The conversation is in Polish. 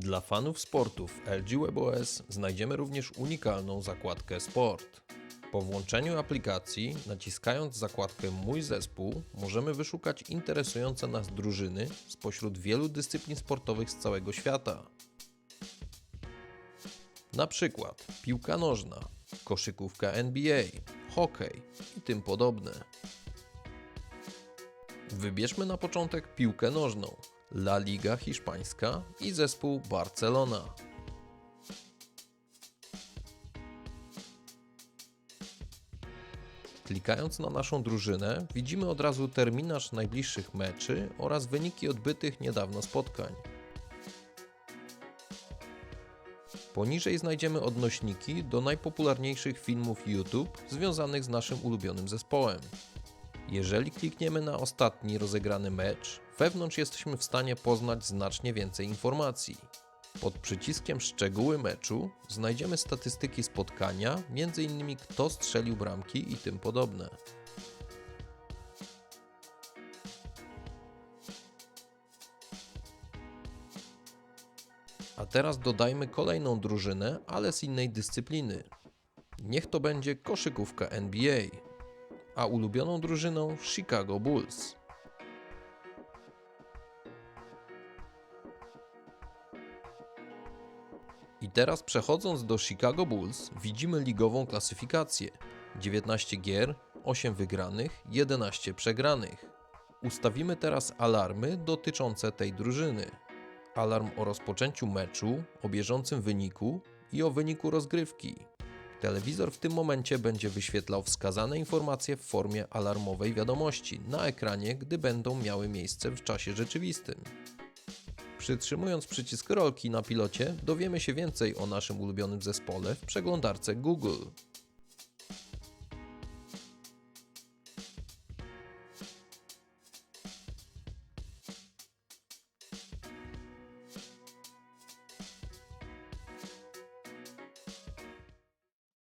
Dla fanów sportów LG WebOS znajdziemy również unikalną zakładkę Sport. Po włączeniu aplikacji, naciskając zakładkę Mój zespół, możemy wyszukać interesujące nas drużyny spośród wielu dyscyplin sportowych z całego świata. Na przykład piłka nożna, koszykówka NBA, hokej i tym podobne. Wybierzmy na początek piłkę nożną, La Liga Hiszpańska i zespół Barcelona. Klikając na naszą drużynę, widzimy od razu terminarz najbliższych meczy oraz wyniki odbytych niedawno spotkań. Poniżej znajdziemy odnośniki do najpopularniejszych filmów YouTube związanych z naszym ulubionym zespołem. Jeżeli klikniemy na ostatni rozegrany mecz, wewnątrz jesteśmy w stanie poznać znacznie więcej informacji. Pod przyciskiem Szczegóły meczu znajdziemy statystyki spotkania, m.in. kto strzelił bramki i tym podobne. A teraz dodajmy kolejną drużynę, ale z innej dyscypliny. Niech to będzie koszykówka NBA, a ulubioną drużyną Chicago Bulls. I teraz przechodząc do Chicago Bulls, widzimy ligową klasyfikację. 19 gier, 8 wygranych, 11 przegranych. Ustawimy teraz alarmy dotyczące tej drużyny. Alarm o rozpoczęciu meczu, o bieżącym wyniku i o wyniku rozgrywki. Telewizor w tym momencie będzie wyświetlał wskazane informacje w formie alarmowej wiadomości na ekranie, gdy będą miały miejsce w czasie rzeczywistym. Przytrzymując przycisk rolki na pilocie, dowiemy się więcej o naszym ulubionym zespole w przeglądarce Google.